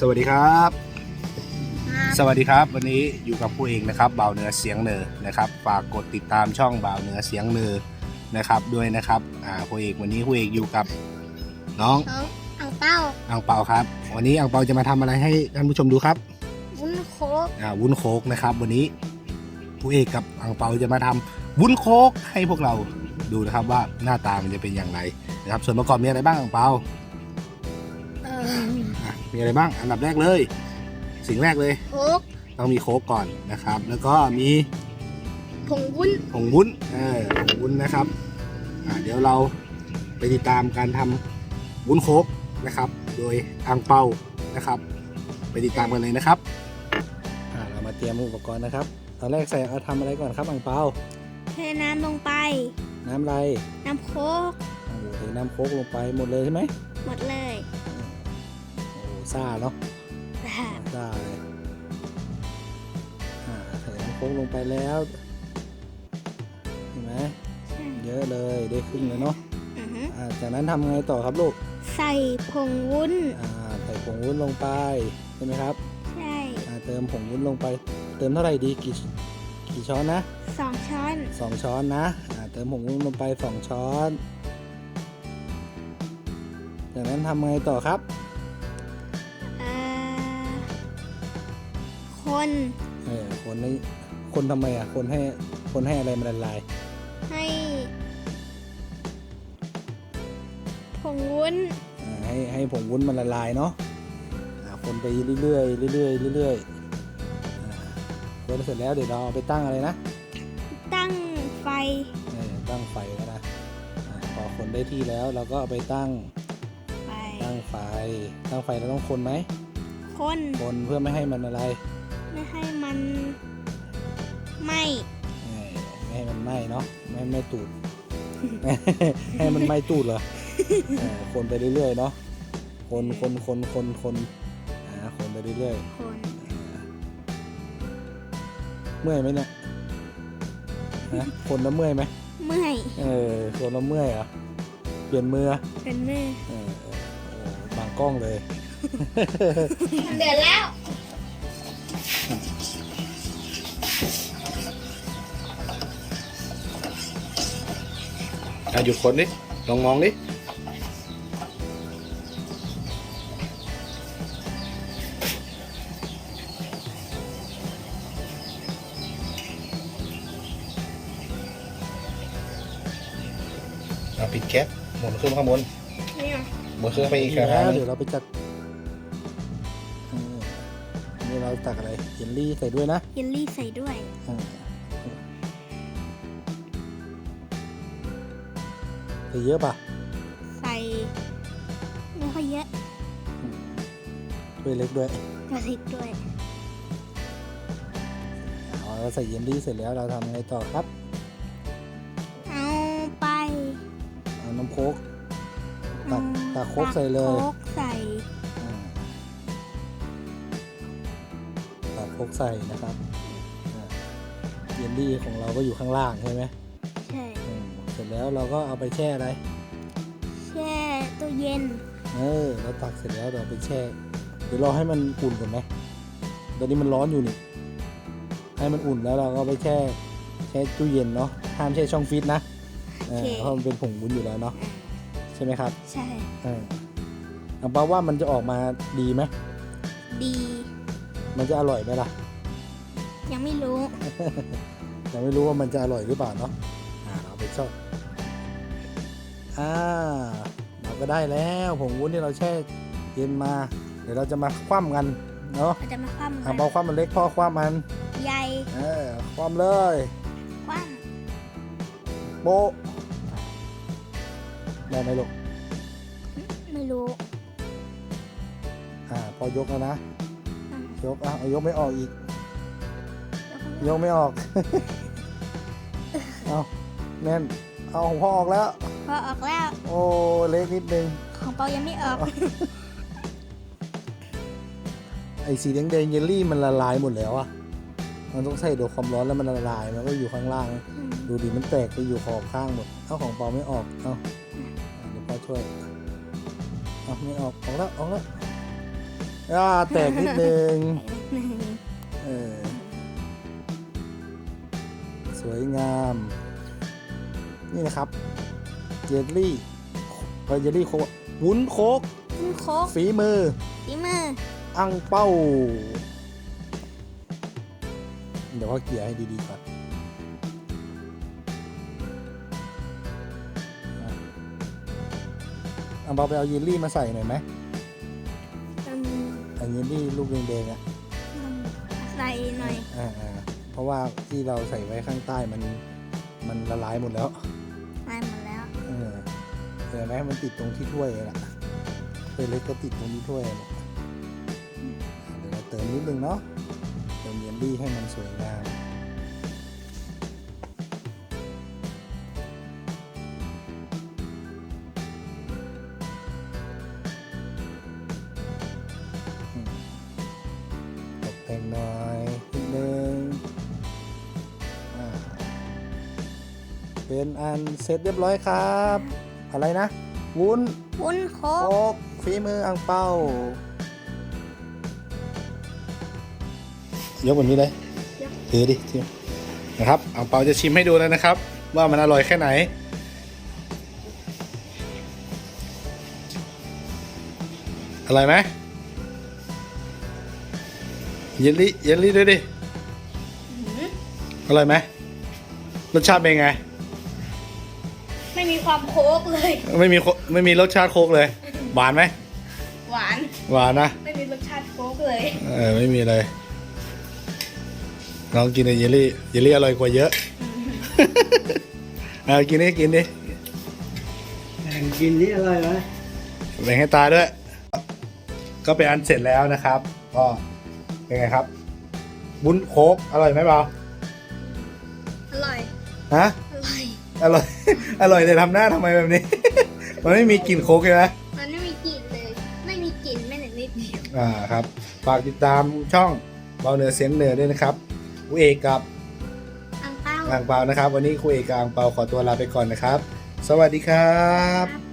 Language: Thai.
สวัสดีครับ สวัสดีครับ วันนี้อยู่กับผู้เองนะครับบ่าวเหนือเสียงเหนือนะครับฝากกดติดตามช่องบ่าวเหนือเสียงเหนือนะครับด้วยนะครับอ่าผู้เอกวันนี้ผู้เอกอยู่กับน้องน้องอังเต้าอังเปาครับ วันนี้อังเปาจะมาทำอะไรให้ท่านผู้ชมดูครับ วุ้นโคกอ่าวุ้นโคกนะครับ วันนี้ผู้เอกกับอังเปาจะมาทำวุ้นโคกให้พวกเราดูนะครับว่าหน้าตามันจะเป็นอย่างไรนะครับ ส่วนประกอบมีอะไรบ้างอังเปาเอ่ออะมีอะไรบ้าง อันดับแรกเลย สิ่งแรกเลยโคกต้องมีโค้กก่อนนะครับ แล้วก็มีผงวุ้นผงวุ้นเออผงวุ้นนะครับอ่าเดี๋ยวเราไปติดตามการทำวุ้นโค้กนะครับ โดยอังเปานะครับ ไปติดตามกันเลยนะครับอ่าเรามาเตรียมอุปกรณ์นะครับ ตอนแรกใส่เอาทำอะไรก่อนครับอังเปาเทน้ำลงไป น้ำอะไรน้ำโคกโอ้โหเทน้ำโค้กลงไปหมดเลยใช่ไหมหมดเลยโอ้โห ซ่าเนาะอ่าได้อ่าใส่น้ำโค้กลงไปแล้ว เห็นไหมใช่เยอะเลยได้ครึ่งเลยเนาะอือฮึอ่าจากนั้นทำไงต่อครับลูก ใส่ผงวุ้นอ่าใส่ผงวุ้นลงไปใช่ไหมครับ ใช่อ่าเติมผงวุ้นลงไป เติมเท่าไหร่ดีกี่กี่ช้อนนะสองช้อนสองช้อนนะอ่าเติมผงวุ้นลงไปสองช้อน จากนั้นทำไงต่อครับ คนเออคนให้คนทำไมอะ คนให้คนให้อะไรมันละลายให้ผงวุ้นอ่าให้ให้ผงวุ้นมันละลายเนาะอ่าคนไปเรื่อยๆเรื่อยๆเรื่อยๆอ่าคนเสร็จแล้วเดี๋ยวเราเอาไปตั้งอะไรนะตั้งไฟเออตั้งไฟแล้วนะอาพอคนได้ที่แล้วเราก็เอาไปตั้งไฟตั้งไฟตั้งไฟเราต้องคนไหมคนคนเพื่อไม่ให้มันอะไร ไม่ให้มันไหม้เออไม่ให้มันไหม้เนาะไม่ให้ไหม้ตูด ให้มันไหม้ตูดเหรอเออคนไปเรื่อยๆเนาะคนคนคนคนคนอ่าคนไปเรื่อยคนๆเมื่อยไหมเนี่ยฮะคนแล้วเมื่อยไหมเมื่อยเออคนแล้วเมื่อยเหรอเปลี่ยนมือเป็นมือเออเออโอ้บางกล้องเลย เดือดแล้ว อะหยุดคนดิลองมองดิเอาปิดแก๊สหมุนขึ้นข้างบนเนี่ยหมุนขึ้นไปอีกคแล้รั้งวหนึ่เดี๋ยงวเราไปจัด เราตักอะไรเยลลี่ใส่ด้วยนะเยลลี่ใส่ด้วย อ่าใส่เยอะป่ะใส่ไม่ค่อยเยอะถ้วยเล็กด้วยกระสิบด้วยเอาเราใส่เยลลี่เสร็จแล้วเราทำไงต่อครับเอาไปเอาน้ำโค้กตักเอาตักโค้กใส่เลยตักโค้กใส่ อ่าตักใส่นะครับเยลลี่ของเราก็อยู่ข้างล่างใช่ไหมใช่อืมเสร็จแล้วเราก็เอาไปแช่อะไร แช่ตู้เย็นเออเราตักเสร็จแล้วเราไปแช่ เดี๋ยวรอให้มันอุ่นก่อนไหมตอนนี้มันร้อนอยู่นี่ ให้มันอุ่นแล้วเราก็ไปแช่แช่ตู้เย็นเนาะ ห้ามแช่ช่องฟิตนะเออเพราะมันเป็นผงวุ้นอยู่แล้วเนาะใช่ไหมครับ ใช่เออเอาปาว่ามันจะออกมาดีไหมดี มันจะอร่อยไหมล่ะ ยังไม่รู้แต่ไม่รู้ว่ามันจะอร่อยหรือเปล่าเนาะอ่าเราไปชอบอ่าเราก็ได้แล้วผงวุ้นที่เราแช่เย็นมา เดี๋ยวเราจะมาคว่ำกันเนาะเราจะมาคว่ำกัอ่านเบาคว่ำมันเล็กพ่อคว่ำมันใหญ่เออคว่ำเลยคว่โบะได้ไหมลูกำไม่รู้ อ่าพอยกแล้วนะอะ ยกอะเอายกไม่ออกอีกแล้วก็ยกไม่ออก เอาแน่น เอาของพ่อออกแล้ว พอออกแล้ว โอ้เล็กนิดนึง ของเปายังไม่ออกไอ้สีแดงๆเยลลี่มันละลายหมดแล้วอะมันต้องใส่โดนความร้อนแล้วมันละลายมันก็อยู่ข้างล่าง ดูดิมันแตกไปอยู่ขอบข้างหมด เอาของเปาไม่ออก เอาอะเดี๋ยวพ่อช่วย เอาไม่ออก ออกแล้ว ออกแล้ว อ่าแตกนิดนึงหนึ่งเออสวยงาม นี่นะครับ เจลลี่เออเจลลี่โคกวุ้นโคกคุณโค้กฝีมือ ฝีมืออังเป้า เดี๋ยวพ่อเกลี่ยให้ดีๆก่อนอะอังเปาไปเอาเยลลี่มาใส่หน่อยไหมอืมอัน เยลลี่ลูกแดงๆอะใส่หน่อยอ่าอ่าเพราะว่าที่เราใส่ไว้ข้างใต้มันมันละลายหมดแล้วมาหมดแล้วเออเห็นไหมมันติดตรงที่ถ้วยน่ะถ้วยเล็กก็ติดตรงที่ถ้วยน่ะเดี๋ยวเราเติมนิดนึงเนาะเติมเยลลี่ให้มันสวยงาม เป็นอันเสร็จเรียบร้อยครับ อะไรนะ วุ้นวุ้นโค้กโอ๊กฝีมืออังเป้ายกแบบนี้เลยถือดิถือนะครับอังเปาจะชิมให้ดูแล้วนะครับ ว่ามันอร่อยแค่ไหนอร่อยไหมเยลลี่เยลลี่ด้วยดิอร่อยไหมรสชาติเป็นไงไม่มี ความโค้กเลย ไม่มีโคไม่มีรสชาติโคกเลย หวานไหมหวาน หวานนะไม่มีรสชาติโค้กเลยเออไม่มีเลยลองกินไอ้เยลลี่เยลลี่อร่อยกว่าเยอะเอากินดิกินดิกินนี่อร่อยไหมแบ่งให้ตาด้วย ก็เป็นอันเสร็จแล้วนะครับก็เป็นไงครับ บุ้นโคกอร่อยไหมเปล่าอร่อยฮะ อร่อยอร่อย อร่อยแต่ทำหน้าทำไมแบบนี้ มันไม่มีกลิ่นโคกใช่ไหมมันไม่มีกลิ่นเลย ไม่มีกลิ่นแม้แต่นิดเดียวอ่าครับ ฝากติดตามช่องเบาเหนือเสียงเหนือด้วยนะครับครูเอกกับอังเป้า อ่างเปานะครับ วันนี้ครูเอกกับอ่างเปาขอตัวลาไปก่อนนะครับ สวัสดีครับครับ